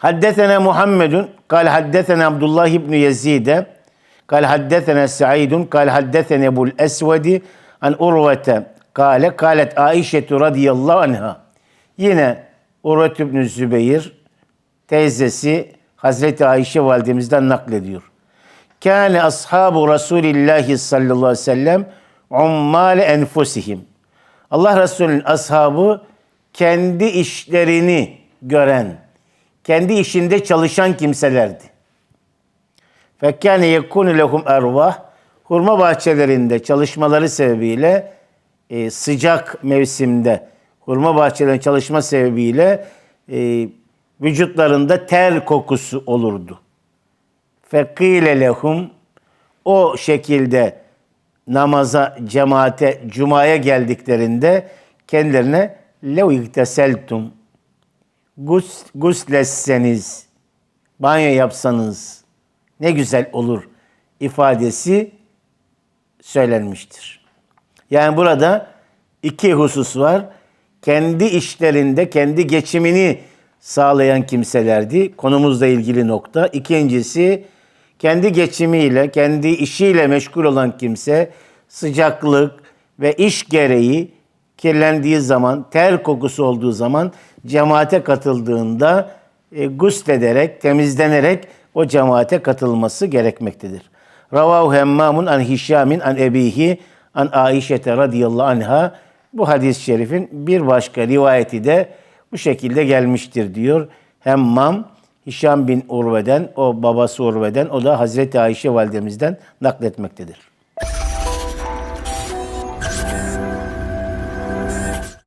Haddesena Muhammedun kal haddesena Abdullah ibn Yazid kal haddesena Sa'idun kal haddesena Ebul Esvedi an Urvete kale kalet Aişe radıyallahu anha. Yine Urvet ibn Zübeyir teyzesi Hazreti Ayşe validemizden naklediyor. Kâne ashabu Resulillahi sallallahu aleyhi ve sellem ummâle enfusihim. Allah Resulü'nün ashabı kendi işlerini gören, kendi işinde çalışan kimselerdi. Fekkâne yekûnü lehum ervah. Hurma bahçelerinde çalışmaları sebebiyle e, sıcak mevsimde hurma bahçelerinde çalışma sebebiyle e, vücutlarında ter kokusu olurdu. Fekile lehum o şekilde namaza, cemaate, cumaya geldiklerinde kendilerine lev ikteseltum gus, gusletseniz, banyo yapsanız ne güzel olur ifadesi söylenmiştir. Yani burada iki husus var. Kendi işlerinde kendi geçimini sağlayan kimselerdi. Konumuzla ilgili nokta. İkincisi kendi geçimiyle, kendi işiyle meşgul olan kimse sıcaklık ve iş gereği kirlendiği zaman, ter kokusu olduğu zaman cemaate katıldığında e, guslederek, temizlenerek o cemaate katılması gerekmektedir. Ravahu Hemmamun an Hişamin an Ebihi an Aişete radıyallahu anha bu hadis-i şerifin bir başka rivayeti de bu şekilde gelmiştir diyor. Hemmam Hişam bin Urve'den, o babası Urve'den, o da Hazreti Ayşe validemizden nakletmektedir.